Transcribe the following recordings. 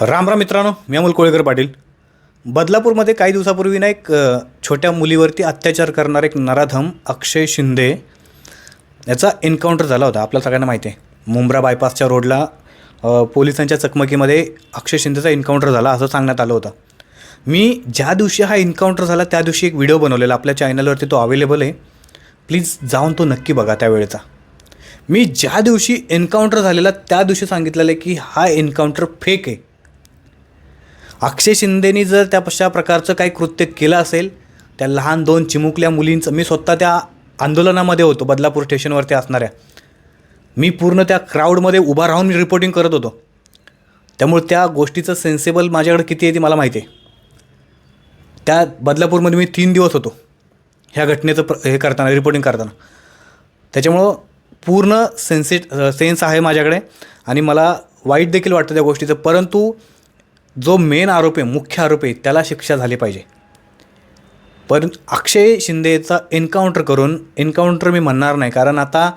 राम राम मित्रांनो मी अमोल कोळेकर पाटील. बदलापूरमध्ये काही दिवसापूर्वी ना एक छोट्या मुलीवरती अत्याचार करणारा एक नराधम अक्षय शिंदे याचा एन्काउंटर झाला होता आपल्या सगळ्यांना माहिती आहे. मुंब्रा बायपासच्या रोडला पोलिसांच्या चकमकीमध्ये अक्षय शिंदेचा एन्काउंटर झाला असं सांगण्यात आलं होतं. मी ज्या दिवशी हा एन्काउंटर झाला त्या दिवशी एक व्हिडिओ बनवलेला आपल्या चॅनलवरती तो अवेलेबल आहे. प्लीज जाऊन तो नक्की बघा त्यावेळेचा. मी ज्या दिवशी एन्काउंटर झालेला त्या दिवशी सांगितलेलं आहे की हा एन्काउंटर फेक आहे. अक्षय शिंदेनी जर त्या अशा प्रकारचं काही कृत्य केलं असेल त्या लहान दोन चिमुकल्या मुलींचं मी स्वतः त्या आंदोलनामध्ये होतो बदलापूर स्टेशनवरती असणाऱ्या. मी पूर्ण त्या क्राऊडमध्ये उभा राहून मी रिपोर्टिंग करत होतो. त्यामुळे त्या गोष्टीचं सेन्सेबल माझ्याकडे किती आहे ती मला माहिती आहे. त्या बदलापूरमध्ये मी तीन दिवस होतो ह्या घटनेचं प्र हे करताना रिपोर्टिंग करताना. त्याच्यामुळं पूर्ण सेन्से सेन्स आहे माझ्याकडे आणि मला वाईट देखील वाटतं त्या गोष्टीचं. परंतु जो मेन आरोपी आहे मुख्य आरोपी आहे त्याला शिक्षा झाली पाहिजे. पण अक्षय शिंदेचा एन्काउंटर करून एन्काउंटर मी म्हणणार नाही कारण आता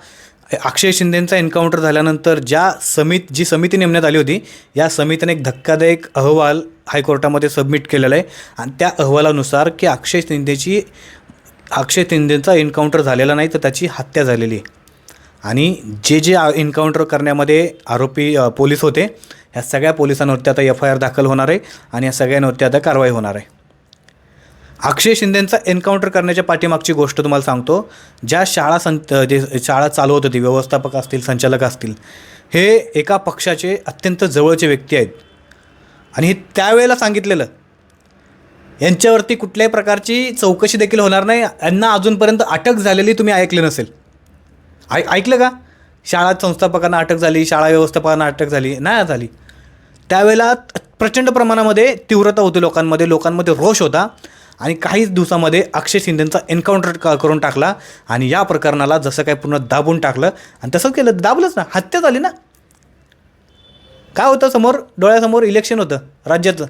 अक्षय शिंदेंचा एन्काउंटर झाल्यानंतर ज्या समित जी समिती नेमण्यात आली होती या समितीने एक धक्कादायक अहवाल हायकोर्टामध्ये सबमिट केलेला आहे. आणि त्या अहवालानुसार की अक्षय शिंदेची अक्षय शिंदेचा एन्काउंटर झालेला नाही तर त्याची हत्या झालेली आहे. आणि जे जे एन्काउंटर करण्यामध्ये आरोपी पोलीस होते ह्या सगळ्या पोलिसांवरती आता एफ आय आर दाखल होणार आहे आणि या सगळ्यांवरती आता कारवाई होणार आहे. अक्षय शिंदेंचा एन्काउंटर करण्याच्या पाठीमागची गोष्ट तुम्हाला सांगतो ज्या शाळा सं जे शाळा चालू होत होती व्यवस्थापक असतील संचालक असतील हे एका पक्षाचे अत्यंत जवळचे व्यक्ती आहेत. आणि हे त्यावेळेला सांगितलेलं यांच्यावरती कुठल्याही प्रकारची चौकशी देखील होणार नाही यांना अजूनपर्यंत अटक झालेली तुम्ही ऐकले नसेल. ऐ ऐकलं का? शाळा संस्थापकांना अटक झाली शाळा व्यवस्थापकांना अटक झाली नाही झाली. त्यावेळेला प्रचंड प्रमाणामध्ये तीव्रता होती लोकांमध्ये लोकांमध्ये रोष होता आणि काहीच दिवसामध्ये अक्षय शिंदेंचा एन्काउंटर क करून टाकला आणि या प्रकरणाला जसं काय पूर्ण दाबून टाकलं आणि तसंच केलं. दाबलंच ना हत्या झाली ना. काय होतं समोर? डोळ्यासमोर इलेक्शन होतं राज्याचं.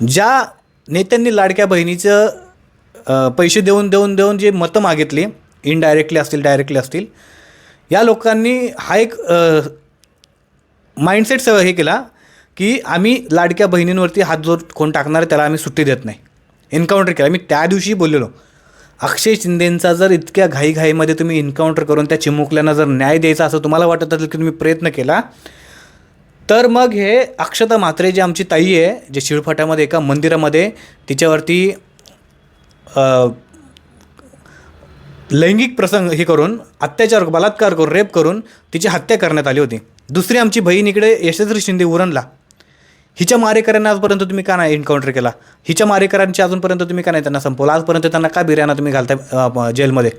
ज्या नेत्यांनी लाडक्या बहिणीचं पैसे देऊन देऊन देऊन जे मतं मागितली इनडायरेक्टली असतील डायरेक्टली असतील. या लोकांनी हा एक माइंडसेट सगळं हे केला की आम्ही लाडक्या बहिणींवरती हात जोर कोण टाकणार आहे त्याला आम्ही सुट्टी देत नाही. एन्काउंटर केला. मी त्या दिवशी बोललेलो. अक्षय शिंदेंचा जर इतक्या घाईघाईमध्ये तुम्ही एन्काउंटर करून त्या चिमुकल्यांना जर न्याय द्यायचा असं तुम्हाला वाटत असेल की तुम्ही प्रयत्न केला तर मग हे अक्षता म्हात्रे जी आमची ताई आहे जे शिळफाट्यामध्ये एका मंदिरामध्ये तिच्यावरती लैंगिक प्रसंग हे करून अत्याचार बलात्कार करून रेप करून तिची हत्या करण्यात आली होती. दुसरी आमची बहीण इकडे यशस्वी शिंदे उरणला. हिच्या मारेकऱ्यांना आजपर्यंत तुम्ही का नाही एन्काउंटर केला? हिच्या मारेकऱ्यांची अजूनपर्यंत तुम्ही का नाही त्यांना संपवलं? आजपर्यंत त्यांना का बिर्याणा तुम्ही घालताय जेलमध्ये?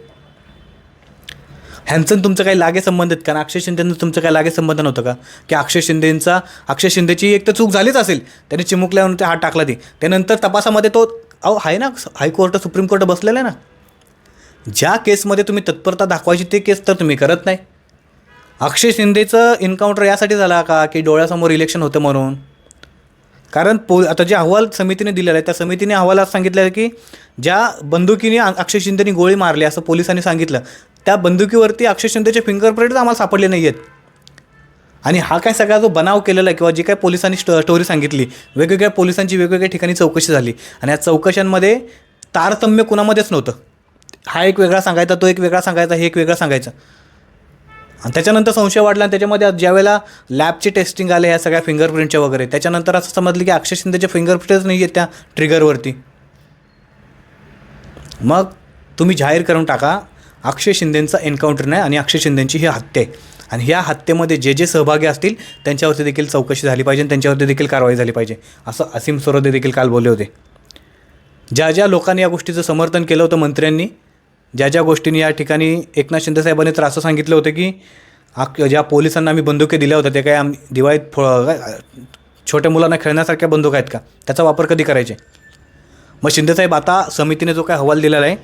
ह्यांचं तुमचं काही लागे संबंध आहेत का? अक्षय शिंदेचं तुमचं काही लागे संबंध नव्हतं का? की अक्षय शिंदेंचा अक्षय शिंदेची एक तर चूक झालीच असेल. त्याने चिमुकल्यावर ते हात टाकला ती. त्यानंतर तपासामध्ये तो अहो आहे ना हायकोर्ट सुप्रीम कोर्ट बसलेला आहे ना? ज्या केसमध्ये तुम्ही तत्परता दाखवायची ते केस तर तुम्ही करत नाही. अक्षय शिंदेचं एन्काउंटर यासाठी झाला का की डोळ्यासमोर इलेक्शन होतं म्हणून? कारण पो आता जे अहवाल समितीने दिलेला आहे त्या समितीने अहवालात सांगितलं आहे की ज्या बंदुकीने अक्षय शिंदेनी गोळी मारली असं पोलिसांनी सांगितलं त्या बंदुकीवरती अक्षय शिंदेचे फिंगरप्रिंट आम्हाला सापडले नाही आहेत आणि हा काय सगळा जो बनाव केलेला आहे किंवा जी काय पोलिसांनी स्ट स्टोरी सांगितली वेगवेगळ्या पोलिसांची वेगवेगळ्या ठिकाणी चौकशी झाली आणि या चौकशांमध्ये तारतम्य कुणामध्येच नव्हतं. हा एक वेगळा सांगायचा तो एक वेगळा सांगायचा हे एक वेगळा सांगायचं. आणि त्याच्यानंतर संशय वाढला आणि त्याच्यामध्ये ज्यावेळेला लॅबची टेस्टिंग आले ह्या सगळ्या फिंगरप्रिंटच्या वगैरे त्याच्यानंतर असं समजलं की अक्षय शिंदेचे फिंगरप्रिंटच नाही आहेत त्या ट्रिगरवरती. मग तुम्ही जाहीर करून टाका अक्षय शिंदेंचा एन्काउंटर नाही आणि अक्षय शिंदेंची ही हत्या आहे. आणि ह्या हत्येमध्ये जे जे सहभागी असतील त्यांच्यावरती देखील चौकशी झाली पाहिजे आणि त्यांच्यावरती देखील कारवाई झाली पाहिजे. असं असीम सरोदे देखील काल बोलले होते. ज्या ज्या लोकांनी या गोष्टीचं समर्थन केलं होतं मंत्र्यांनी ज्या ज्या गोष्टींनी या ठिकाणी एकनाथ शिंदेसाहेबांनी तर असं सांगितलं होतं की आक ज्या पोलिसांना आम्ही बंदुके दिल्या होत्या ते काय आम दिवाळीत फो छोट्या मुलांना खेळण्यासारख्या बंदूक आहेत का? त्याचा वापर कधी करायचे? मग शिंदेसाहेब आता समितीने जो काय अहवाल दिलेला आहे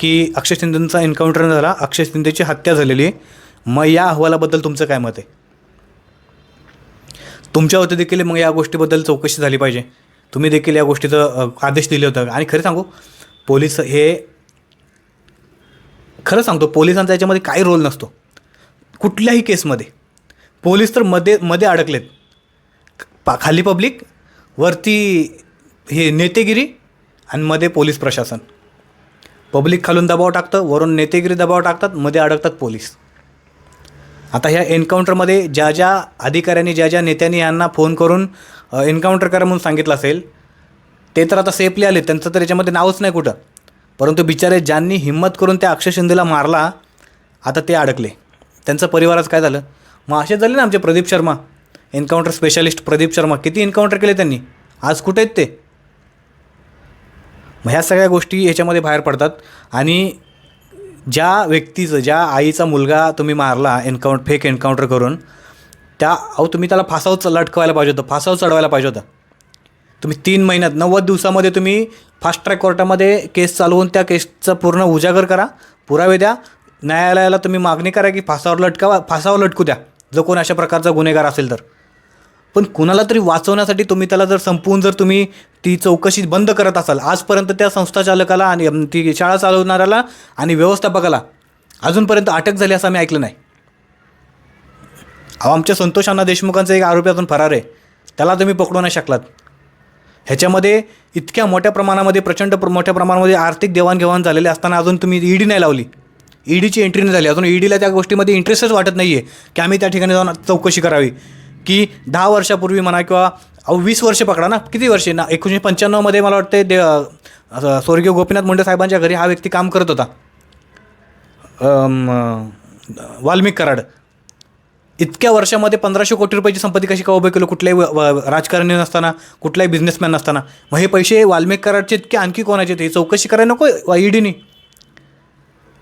की अक्षय शिंदेचा एन्काउंटर झाला अक्षय शिंदेची हत्या झालेली आहे. मग या अहवालाबद्दल तुमचं काय मत आहे? तुमच्या होते देखील मग या गोष्टीबद्दल चौकशी झाली पाहिजे. तुम्ही देखील या गोष्टीचं आदेश दिले होतं. आणि खरं सांगू पोलीस हे खरं सांगतो पोलिसांचा याच्यामध्ये काही रोल नसतो. कुठल्याही केसमध्ये. पोलीस तर मध्ये मध्ये अडकलेत. पा खाली पब्लिक वरती हे नेतेगिरी आणि मध्ये पोलीस प्रशासन. पब्लिक खालून दबाव टाकतं वरून नेतेगिरी दबाव टाकतात मध्ये अडकतात पोलीस. आता ह्या एन्काउंटरमध्ये ज्या ज्या अधिकाऱ्यांनी ज्या ज्या नेत्यांनी यांना फोन करून एन्काउंटर करा म्हणून सांगितलं असेल ते तर आता सेफली आले त्यांचं तर याच्यामध्ये नावच नाही कुठं. परंतु बिचारे ज्यांनी हिंमत करून त्या अक्षय शिंदेला मारला आता ते अडकले. त्यांचं परिवारच काय झालं? मग असे झाले ना आमचे Pradeep Sharma. Encounter specialist Pradeep Sharma. किती एन्काउंटर केले त्यांनी? आज कुठे आहेत ते? मग ह्या सगळ्या गोष्टी ह्याच्यामध्ये बाहेर पडतात. आणि ज्या व्यक्तीचं ज्या आईचा मुलगा तुम्ही मारला एन्काउंट फेक एन्काउंटर करून त्या अहो तुम्ही त्याला फासावर लटकवायला पाहिजे होतं. फासावर चढवायला पाहिजे होतं. तुम्ही तीन महिन्यात नव्वद दिवसामध्ये तुम्ही फास्ट ट्रॅक कोर्टामध्ये केस चालवून त्या केसचा पूर्ण उजागर करा. पुरावे द्या. न्यायालयाला तुम्ही मागणी करा की फासावर लटकावा फासावर लटकू द्या. जो कोण अशा प्रकारचा गुन्हेगार असेल तर. पण कुणाला तरी वाचवण्यासाठी तुम्ही त्याला जर संपवून जर तुम्ही ती चौकशी बंद करत असाल आजपर्यंत त्या संस्था चालकाला आणि ती शाळा चालवणाऱ्याला आणि व्यवस्थापकाला अजूनपर्यंत अटक झाली असं आम्ही ऐकलं नाही. अहो आमच्या संतोष अण्णा देशमुखांचा एक आरोपी अजून फरार आहे. त्याला तुम्ही पकडू नाही शकलात. ह्याच्यामध्ये इतक्या मोठ्या प्रमाणामध्ये प्रचंड प्र मोठ्या प्रमाणामध्ये आर्थिक देवाणघेवाण झालेली असताना अजून तुम्ही ईडी नाही लावली. ईडीची एंट्री नाही झाली. अजून ईडीला त्या गोष्टीमध्ये इंटरेस्टच वाटत नाही आहे की आम्ही त्या ठिकाणी जाऊन चौकशी करावी. की दहा वर्षापूर्वी म्हणा किंवा अहो वीस वर्ष पकडा ना. किती वर्षे? ना एकोणीसशे पंच्याण्णवमध्ये मला वाटते दे स्वर्गीय गोपीनाथ मुंडे साहेबांच्या घरी हा व्यक्ती काम करत होता. वाल्मिक कराड. इतक्या वर्षामध्ये पंधराशे कोटी रुपयाची संपत्ती कशी का उभे केलं कुठल्याही व- राजकारणी नसताना कुठल्याही बिझनेसमॅन नसताना. मग हे पैसे वाल्मिक कराडचे इतके आणखी कोणाचे ते चौकशी करायला नको ईडीने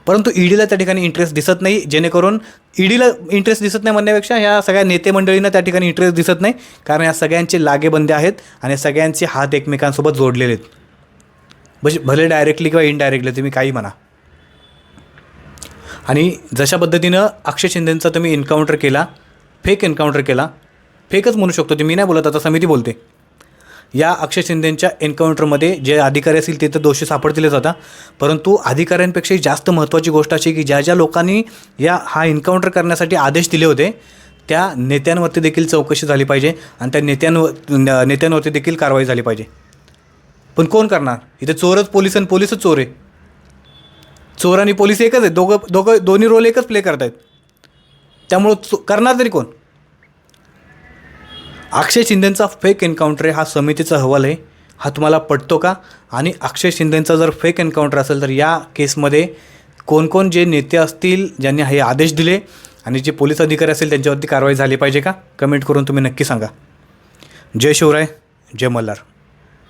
परंतु ईडीला त्या ठिकाणी इंटरेस्ट दिसत नाही. जेणेकरून ईडीला इंटरेस्ट दिसत नाही म्हणण्यापेक्षा ह्या सगळ्या नेते मंडळींना त्या ठिकाणी इंटरेस्ट दिसत नाही. कारण या सगळ्यांचे लागेबंदे आहेत आणि सगळ्यांचे हात एकमेकांसोबत जोडलेले आहेत. म्हणजे भले डायरेक्टली किंवा इनडायरेक्टली तुम्ही काही म्हणा. आणि जशा पद्धतीनं अक्षय शिंदेंचा तुम्ही एन्काउंटर केला फेक एन्काउंटर केला फेकच म्हणू शकतो ते मी नाही बोलत आता समिती बोलते. या अक्षय शिंदेंच्या एन्काउंटरमध्ये जे अधिकारी असतील ते तर दोषी सापडतीलच जातात परंतु अधिकाऱ्यांपेक्षाही जास्त महत्त्वाची गोष्ट अशी की ज्या ज्या लोकांनी या हा एन्काउंटर करण्यासाठी आदेश दिले होते त्या नेत्यांवरती देखील चौकशी झाली पाहिजे आणि त्या नेत्यांवर नेत्यांवरती देखील कारवाई झाली पाहिजे. पण कोण करणार? इथे चोरच पोलीस आणि पोलिसच चोर आहे. चोर आणि पोलीस एकच आहेत. दोघं दोघं दोन्ही रोल एकच प्ले करत आहेत त्यामुळं चो करणार तरी कोण? अक्षय शिंदेंचा फेक एन्काउंटर आहे. हा समितीचा अहवाल आहे. हा तुम्हाला पटतो का? आणि अक्षय शिंदेंचा जर फेक एन्काउंटर असेल तर या केसमध्ये कोणकोण जे नेते असतील ज्यांनी हे आदेश दिले आणि जे पोलीस अधिकारी असेल त्यांच्यावरती कारवाई झाली पाहिजे का? कमेंट करून तुम्ही नक्की सांगा. जय शिवराय जय मल्हार.